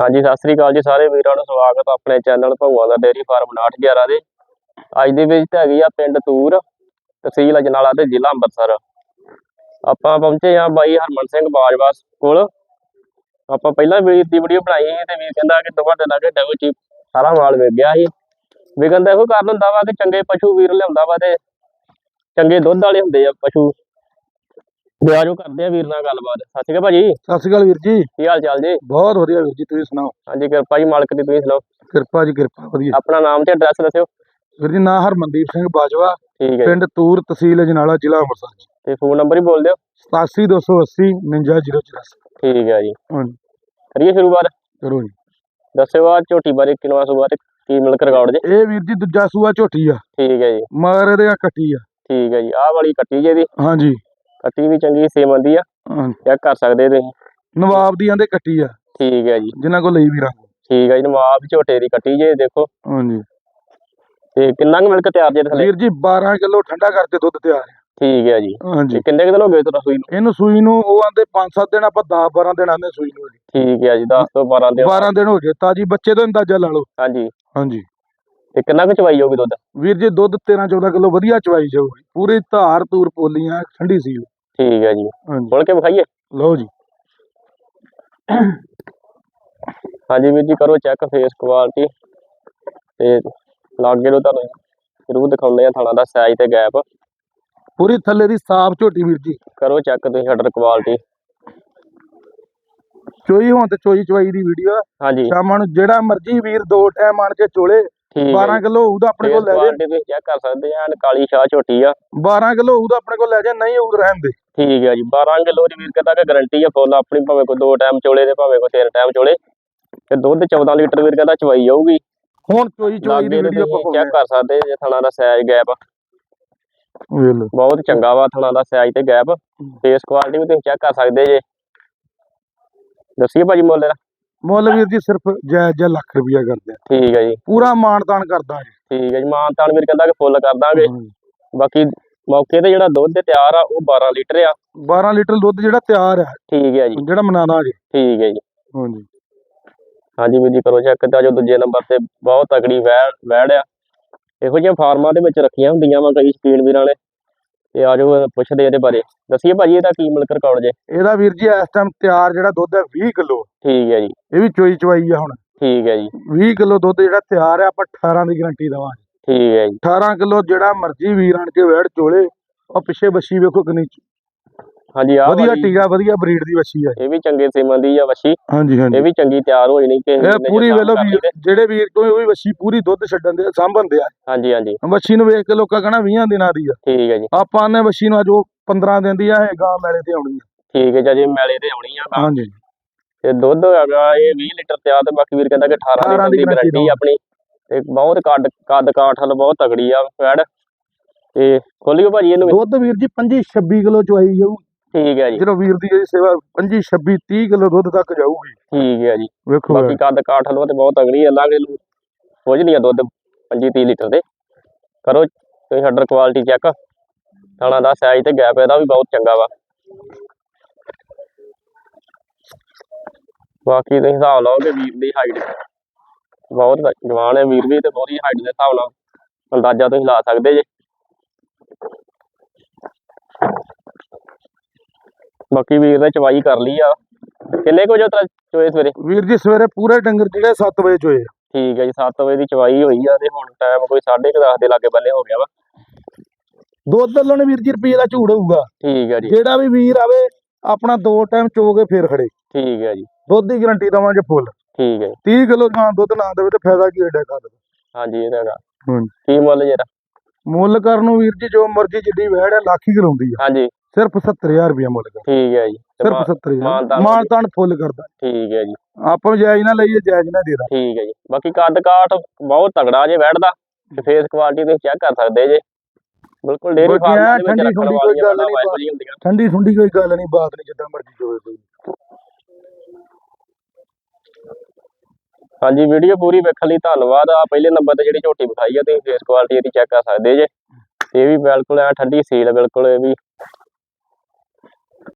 ਹਾਂਜੀ, ਸਤਿ ਸ੍ਰੀ ਅਕਾਲ ਜੀ ਸਾਰੇ ਵੀਰਾਂ ਨੂੰ ਸਵਾਗਤ ਆਪਣੇ ਚੈਨਲ ਭਗਵਾਂ ਦਾ ਡੇਅਰੀ ਫਾਰਮ 911 ਦੇ। ਅੱਜ ਦੀ ਵਿਜ਼ਿਟ ਹੈਗੀ ਆ ਪਿੰਡ ਤੂਰ, ਤਹਿਸੀਲ ਅਜਨਾਲਾ ਤੇ ਜ਼ਿਲ੍ਹਾ ਅੰਮ੍ਰਿਤਸਰ। ਆਪਾਂ ਪਹੁੰਚੇ ਆ ਬਾਈ ਹਰਮਨ ਸਿੰਘ ਬਾਜਵਾ ਕੋਲ। ਆਪਾਂ ਪਹਿਲਾਂ ਵੀਰ ਦੀ ਵੀਡੀਓ ਬਣਾਈ ਸੀ ਤੇ ਵੀਰ ਕਹਿੰਦਾ ਕਿ ਦੋਵਾਂ ਦਿਨਾਂ ਦੇ ਵਿੱਚ ਸਾਰਾ ਮਾਲ ਵੇਚ ਗਿਆ ਸੀ। ਵੀ ਕਹਿੰਦਾ ਇਹੋ ਕਾਰਨ ਹੁੰਦਾ ਵਾ ਕਿ ਚੰਗੇ ਪਸ਼ੂ ਵੀਰ ਲਿਆਉਂਦਾ ਵਾ ਤੇ ਚੰਗੇ ਦੁੱਧ ਵਾਲੇ ਹੁੰਦੇ ਆ ਪਸ਼ੂ। ਵਿਆਜੋ ਕਰਦੇ ਆ ਵੀਰ ਨਾਲ ਗੱਲਬਾਤ। ਸਤਿ ਸ਼੍ਰੀ ਅਕਾਲ ਭਾਜੀ। ਸਤਿ ਸ਼੍ਰੀ ਅਕਾਲ ਵੀਰ ਜੀ। ਕੀ ਹਾਲ ਚਾਲ ਜੀ? ਬਹੁਤ ਵਧੀਆ ਵੀਰ ਜੀ ਤੁਸੀਂ ਸੁਣਾਓ? ਹਾਂਜੀ ਕਿਰਪਾ ਜੀ ਮਾਲਕ ਦੀ ਤੁਸੀਂ ਸੁਣਾਓ? ਕਿਰਪਾ ਜੀ ਕਿਰਪਾ ਵਧੀਆ। ਆਪਣਾ ਨਾਮ ਤੇ ਐਡਰੈਸ ਦੱਸਿਓ। ਵੀਰ ਜੀ ਨਾਂ ਹਰਮਨਦੀਪ ਸਿੰਘ ਬਾਜਵਾ। ਠੀਕ ਹੈ ਜੀ। ਪਿੰਡ ਤੂਰ ਤਹਿਸੀਲ ਅਜਨਾਲਾ ਜ਼ਿਲ੍ਹਾ ਅੰਮ੍ਰਿਤਸਰ ਜੀ। ਤੇ ਫੋਨ ਨੰਬਰ ਹੀ ਬੋਲ ਦਿਓ। 87280 59084 ਠੀਕ ਹੈ ਜੀ। ਕਰੀਏ ਸ਼ੁਰੂਆਤ? ਕਰੋ ਜੀ। ਦੱਸਿਓ ਆ ਝੋਟੀ ਬਾਰੇ ਕਿਨਵਾ ਸੂਆ ਤੇ ਕੀ ਮਿਲਕ ਰਿਕਾਰਡ ਜੇ? ਇਹ ਵੀਰ ਜੀ ਦੂਜਾ ਸੂਆ ਝੋਟੀ ਆ। ਠੀਕ ਹੈ ਜੀ। ਮਗਰ ਇਹਦੇ ਆ ਕੱਟੀ ਆ। ਠੀਕ ਹੈ ਜੀ। ਆਹ ਵਾਲੀ ਕੱਟੀ ਜੇ ਦੀ ਹਾਂਜੀ। ਕੱਟੀ ਵੀ ਚੰਗੀ ਸੇਮ ਦੀ ਆ। ਚੈੱਕ ਕਰ ਸਕਦੇ ਤੁਸੀਂ। ਨਵਾਬ ਦੀ ਆਂਦੇ ਕੱਟੀ ਆ। ਠੀਕ ਹੈ ਜੀ। ਜਿਨ੍ਹਾਂ ਕੋਲ ਲਈ ਵੀਰਾਂ ਠੀਕ ਹੈ ਜੀ ਨਵਾਬ ਝੋਟੇ ਦੀ ਕੱਟੀ ਜੇ ਦੇਖੋ। ਹਾਂਜੀ। ਤੇ ਕਿੰਨਾ ਕੁ ਮਿਲਕ ਤਿਆਰ ਜੇ ਥੱਲੇ? ਵੀਰ ਜੀ 12 ਕਿਲੋ ਠੰਡਾ ਕਰਕੇ ਦੁੱਧ ਤਿਆਰ ਆ। ਠੀਕ ਹੈ ਜੀ। ਹਾਂਜੀ। ਤੇ ਕਿੰਨੇ ਕੁ ਦਿਨ ਹੋ ਗਏ ਸੂਈ ਨੂੰ? ਇਹਨੂੰ ਸੂਈ ਨੂੰ ਉਹ ਆਂਦੇ 5-7 ਦਿਨ ਆਪਾਂ 10-12 ਦਿਨ ਆਂਦੇ ਸੂਈ ਨੂੰ। ਜੀ ਠੀਕ ਹੈ ਜੀ 10 ਤੋਂ 12 ਦਿਨ। 12 ਦਿਨ ਹੋ ਗਏ ਤਾਜੀ ਬੱਚੇ ਤੋਂ ਅੰਦਾਜ਼ਾ ਲਾ ਲਓ। ਹਾਂਜੀ। ਹਾਂਜੀ। ਤੇ ਕਿੰਨਾ ਕੁ ਚਵਾਈ ਹੋਗੀ ਦੁੱਧ? ਵੀਰ ਜੀ ਦੁੱਧ 13-14 ਕਿਲੋ ਵਧੀਆ ਚਵਾਈ ਜਾਊਗੀ। ਪੂਰੀ ਧਾਰ ਤੂਰ ਪੋਲੀਆਂ ਠੰਡੀ ਸੀ ਠੀਕ ਹੈ ਜੀ। ਖੋਲ ਕੇ ਵਿਖਾਈਏ? ਲਓ ਜੀ। ਹਾਂਜੀ ਵੀਰ ਜੀ ਕਰੋ ਚੈੱਕ ਫੇਸ ਕੁਆਲਿਟੀ ਤੇ ਲਾਗੇ ਨੂੰ ਤੁਹਾਨੂੰ ਜ਼ਰੂਰ ਦਿਖਾਉਂਦੇ ਆ ਥਾਣਾ ਦਾ ਸਾਈਜ਼ ਤੇ ਗੈਪ ਪੂਰੀ ਥੱਲੇ ਦੀ ਸਾਫ਼ ਝੋਟੀ ਵੀਰ ਜੀ। ਕਰੋ ਚੈੱਕ ਤੁਸੀਂ ਸ਼ਟਰ ਕੁਆਲਿਟੀ ਚੋਈ ਹੋਣ ਤੇ ਚੋਈ ਚਵਾਈ ਦੀ ਵੀਡੀਓ ਹਾਂਜੀ। ਸ਼ਾਮਾਂ ਨੂੰ ਜਿਹੜਾ ਮਰਜ਼ੀ ਵੀਰ ਦੋ ਟਾਈਮ ਆਣ ਕੇ ਚੋਲੇ 12 ਕਿਲੋ ਉਹਦਾ ਆਪਣੇ ਕੋਲ ਲੈ ਜੇ। ਕੁਆਲਿਟੀ ਚੈੱਕ ਕਰ ਸਕਦੇ ਆ ਕਾਲੀ ਸ਼ਾਹ ਝੋਟੀ ਆ। 12 ਕਿਲੋ ਉਹਦਾ ਆਪਣੇ ਕੋਲ ਲੈ ਜੇ ਨਹੀਂ ਉਹ ਰਹਿਣ ਦੇ। ਠੀਕ ਹੈ ਜੀ 12 ਕਿਲੋ ਦੀ ਵੀਰ ਕਹਿੰਦਾ ਕਿ ਗਾਰੰਟੀ ਆ ਫੁੱਲ ਆਪਣੀ ਭਾਵੇਂ ਕੋਈ ਦੋ ਟਾਈਮ ਚੋਲੇ ਤੇ ਭਾਵੇਂ ਕੋਈ ਤਿੰਨ ਟਾਈਮ ਚੋਲੇ। ਤੇ ਦੁੱਧ 14 ਲੀਟਰ ਵੀਰ ਕਹਿੰਦਾ ਚਵਾਈ ਜਾਊਗੀ। ਹੁਣ ਚੋਈ ਚਵਾਈ ਦੀ ਵੀਡੀਓ ਤੁਸੀਂ ਚੈੱਕ ਕਰ ਸਕਦੇ ਜੇ ਥਾਣਾ ਦਾ ਸਾਈਜ਼ ਗੈਪ ਬਹੁਤ ਚੰਗਾ ਵਾ ਥਾਣਾ ਦਾ ਸਾਈਜ਼ ਤੇ ਗੈਪ ਫੇਸ ਕੁਆਲਿਟੀ ਵੀ ਤੁਸੀਂ ਚੈੱਕ ਕਰ ਸਕਦੇ ਜੇ। ਦੱਸੀਏ ਭਾਜੀ ਮੁੱਲ ਇਹਦਾ। ਮੁੱਲ ਵੀਰ ਜੀ ਸਿਰਫ ਜਾਇਜ਼ ਜਿਹਾ ਲੱਖ ਰੁਪਇਆ ਕਰਦੇ ਆ। ਠੀਕ ਹੈ ਜੀ। ਪੂਰਾ ਮਾਣ ਤਾਣ ਕਰਦਾ ਜੀ ਠੀਕ ਹੈ ਜੀ ਮਾਨ ਤਾਨ ਵੀਰ ਕਹਿੰਦਾ ਕਿ ਫੁੱਲ ਕਰ ਦਾਂਗੇ ਬਾਕੀ ਮੌਕੇ ਤੇ ਜਿਹੜਾ ਦੁੱਧ ਤਿਆਰ ਆ ਉਹ 12 ਲੀਟਰ ਆ। 12 ਲੀਟਰ ਦੁੱਧ ਜਿਹੜਾ ਤਿਆਰ ਹੈ ਠੀਕ ਹੈ ਜੀ। ਜਿਹੜਾ ਮਨਾਣਾ ਜੀ। ਠੀਕ ਹੈ ਜੀ। ਹਾਂਜੀ ਹਾਂਜੀ ਵੀਰ ਜੀ ਕਰੋ ਚੈੱਕ। ਤੇ ਜੋ ਦੂਜੇ ਨੰਬਰ ਤੇ ਬਹੁਤ ਤਕੜੀ ਵੈੜ ਵੈੜ ਆ। ਇਹੋ ਜਿਹੀਆਂ ਫਾਰਮਾਂ ਦੇ ਵਿੱਚ ਰੱਖੀਆਂ ਹੁੰਦੀਆਂ ਵਾ ਕਈ ਸ਼ਕੀਨ ਵੀਰਾਂ ਨੇ ਤੇ ਆਜੋ ਪੁੱਛਦੇ ਇਹਦੇ ਬਾਰੇ। ਦੱਸੀਏ ਭਾਜੀ ਇਹਦਾ ਕੀ ਮਿਲਕ ਰਿਕਾਰਡ ਜੇ? ਇਹਦਾ ਵੀਰ ਜੀ ਇਸ ਟਾਈਮ ਤਿਆਰ ਜਿਹੜਾ ਦੁੱਧ ਹੈ 20 ਕਿਲੋ। ਠੀਕ ਹੈ ਜੀ। ਇਹ ਵੀ ਚੋਈ ਚਵਾਈ ਆ ਹੁਣ। ਠੀਕ ਹੈ ਜੀ। 20 ਕਿਲੋ ਦੁੱਧ ਜਿਹੜਾ ਤਿਆਰ ਹੈ ਆਪਾਂ 18 ਦੀ ਗਾਰੰਟੀ ਦਵਾਂਗੇ। ਠੀਕ ਹੈ ਜੀ। 18 ਕਿਲੋ ਜਿਹੜਾ ਮਰਜ਼ੀ ਵੀਰ ਕੇ ਵੈੜ ਚੋਲੇ ਉਹ ਪਿੱਛੇ ਬੱਛੀ ਵੇਖੋ ਕਿੰਨੀ ਹਾਂਜੀ ਆ ਵਧੀਆ ਟੀਗਾ ਵਧੀਆ ਬਰੀਡ ਦੀ ਬੱਛੀ ਹੈ ਇਹ ਵੀ ਚੰਗੇ ਸੀਮਨ ਦੀ ਆ ਵਸ਼ੀ ਹਾਂਜੀ ਹਾਂਜੀ। ਇਹ ਵੀ ਚੰਗੀ ਤਿਆਰ ਹੋਈ ਨਹੀਂ ਕਿ ਇਹ ਪੂਰੀ ਵੇਲੋ ਜਿਹੜੇ ਵੀਰ ਤੋਂ ਉਹ ਵੀ ਬੱਛੀ ਪੂਰੀ ਦੁੱਧ ਛੱਡਣ ਦੇ ਸਾਂਭਣ ਦੇ ਆ। ਹਾਂਜੀ ਹਾਂਜੀ। ਬੱਛੀ ਨੂੰ ਵੇਖ ਕੇ ਲੋਕਾਂ ਕਹਣਾ 20 ਦਿਨਾਂ ਦੀ ਆ। ਠੀਕ ਹੈ ਜੀ। ਆਪਾਂ ਨੇ ਬੱਛੀ ਨੂੰ ਅੱਜ ਉਹ 15 ਦਿਨ ਦੀ ਆ ਇਹ ਗਾਂ ਮੈਲੇ ਤੇ ਆਉਣੀ ਆ। ਠੀਕ ਹੈ ਜੀ ਮੇਲੇ ਤੇ ਆਉਣੀ ਆ ਹਾਂਜੀ। ਤੇ ਦੁੱਧ ਹੈਗਾ ਇਹ 20 ਲੀਟਰ ਤਿਆਰ ਤੇ ਬਾਕੀ ਵੀਰ ਕਹਿੰਦਾ ਕਿ 18 18 ਲੀਟਰ ਦੀ ਗਾਰੰਟੀ ਆਪਣੀ। ਤੇ ਬਹੁਤ ਕੱਦ ਕੱਦ ਕਾਠ ਹਲ ਬਹੁਤ ਤਗੜੀ ਆ ਵੈੜ ਤੇ ਖੋਲਿਓ ਭਾਜੀ ਇਹਨੂੰ। ਦੁੱਧ ਵੀਰ ਜੀ 25 26 ਕਿਲੋ ਚਵਾਈ ਜਾਊ। ਠੀਕ ਹੈ ਜੀ। ਜਦੋਂ ਵੀਰ ਦੀ ਜਿਹੜੀ ਸੇਵਾ 25 26 30 ਕਿਲੋ ਦੁੱਧ ਤੱਕ ਜਾਊਗੀ। ਠੀਕ ਹੈ ਜੀ। ਵੇਖੋ ਬਾਕੀ ਕੱਦ ਕਾਠ ਹਲਵਾ ਤੇ ਬਹੁਤ ਤਗੜੀ ਆ ਲਾਗੇ ਨੂੰ ਕੁਝ ਨਹੀਂ ਆ ਦੁੱਧ 25 30 ਲੀਟਰ ਦੇ। ਕਰੋ ਤੁਸੀਂ ਸ਼ਟਰ ਕੁਆਲਿਟੀ ਚੈੱਕ ਥਾਣਾ ਦਾ ਸਾਈਜ਼ ਤੇ ਗੈਪ ਇਹਦਾ ਵੀ ਬਹੁਤ ਚੰਗਾ ਵਾ। ਬਾਕੀ ਤੁਸੀਂ ਹਿਸਾਬ ਲਾਓਗੇ ਵੀਰ ਦੀ ਹਾਈਟ ਬਹੁਤ ਜਵਾਨ ਹੈ ਵੀਰ ਵੀ ਤੇ ਬਹੁਤੀ ਹਾਈਟ ਦੇ ਹਿਸਾਬ ਨਾਲ ਅੰਦਾਜ਼ਾ ਤੁਸੀਂ ਲਾ ਸਕਦੇ ਜੇ। ਬਾਕੀ ਵੀਰ ਨੇ ਚਵਾਈ ਕਰ ਲਈ ਆ। ਕਿੰਨੇ ਕੁ ਵਜੇ ਤੱਕ ਚੋਏ ਸਵੇਰੇ? ਵੀਰ ਜੀ ਸਵੇਰੇ ਪੂਰੇ ਡੰਗਰ ਜਿਹੜੇ 7 ਵਜੇ ਚੋਏ ਆ। ਠੀਕ ਹੈ ਜੀ 7 ਵਜੇ ਦੀ ਚਵਾਈ ਹੋਈ ਆ ਤੇ ਹੁਣ ਟਾਈਮ ਕੋਈ 10:30 ਦੇ ਲਾਗੇ ਬੰਨੇ ਹੋ ਗਿਆ ਵਾ। ਦੁੱਧ ਵੱਲੋਂ ਨੀ ਵੀਰ ਜੀ ਰੁਪਏ ਦਾ ਝੂੜ ਹੋਊਗਾ। ਠੀਕ ਹੈ ਜੀ। ਜਿਹੜਾ ਵੀ ਵੀਰ ਆਵੇ ਆਪਣਾ ਦੋ ਟਾਈਮ ਚੋ ਕੇ ਫੇਰ ਖੜੇ। ਠੀਕ ਹੈ ਜੀ। ਦੁੱਧ ਦੀ ਗਾਰੰਟੀ ਦਵਾਂਗੇ ਫੁੱਲ ਠੀਕ ਹੈ 30 ਕਿਲੋ ਗਾਂ ਦੁੱਧ ਨਾ ਦੇਵੇ ਤੇ ਫਾਇਦਾ ਕੀ ਐਡਾ ਕਰ ਹਾਂਜੀ ਇਹ ਤਾਂ ਹੈਗਾ। ਹਾਂਜੀ। ਕੀ ਮੁੱਲ ਜਿਹੜਾ ਮੁੱਲ ਕਰਨ ਨੂੰ ਵੀਰ ਜੀ ਜੋ ਮਰਜ਼ੀ ਜਿੱਡੀ ਹੈ ਲੱਖ ਹੀ ਕਰਾਉਂਦੀ ਆ। ਹਾਂਜੀ। ਸਿਰਫ 70000 ਰੁਪਏ ਮੁੱਲ ਕਰ ਠੀਕ ਹੈ ਜੀ। ਤੇ ਸਿਰਫ ਮਾ- 70000 ਮਾਨਤਾਨ ਮਾਨ ਤਾਨ ਫੁੱਲ ਕਰਦਾ। ਠੀਕ ਹੈ ਜੀ। ਆਪਾਂ ਜਾਇਜ਼ ਨਾ ਲਈਏ ਜਾਇਜ਼ ਨਾ ਦੇਦਾ ਠੀਕ ਹੈ ਜੀ। ਬਾਕੀ ਕੱਦ ਕਾਠ ਬਹੁਤ ਤਗੜਾ ਜੇ ਬੈਠਦਾ ਤੇ ਫੇਸ ਕੁਆਲਿਟੀ ਤੁਸੀਂ ਚੈੱਕ ਕਰ ਸਕਦੇ ਜੇ। ਬਿਲਕੁਲ ਡੇਰੀ ਬਾਕੀ ਫਾਰਮ ਐਂ ਦੇ ਵਿੱਚ ਠੰਡੀ ਰੱਖਣ ਠੁੰਡੀ ਕੋਈ ਵਾਲੀਆਂ ਗੱਲ ਗੱਲਾਂ ਨੀ ਵਾਹਿਗੁਰੂ ਜੀ ਹੁੰਦੀਆਂ। ਠੰਡੀ ਠੁੰਡੀ ਕੋਈ ਗੱਲ ਨਹੀਂ ਬਾਤ ਨਹੀਂ ਜਿੱਦਾਂ ਮਰਜ਼ੀ ਚੋਵੇ ਕੋਈ ਹਾਂਜੀ ਵੀਡੀਓ ਪੂਰੀ ਵੇਖਣ ਲਈ ਧੰਨਵਾਦ। ਆ ਪਹਿਲੇ ਨੰਬਰ ਤੇ ਜਿਹੜੀ ਝੋਟੀ ਵਿਖਾਈ ਆ ਤੁਸੀਂ ਫੇਸ ਕੁਆਲਿਟੀ ਇਹਦੀ ਚੈੱਕ ਕਰ ਸਕਦੇ ਜੇ। ਇਹ ਵੀ ਬਿਲਕੁਲ ਐ ਠੰਡੀ ਸੀਲ ਬਿਲਕੁਲ ਇਹ ਵੀ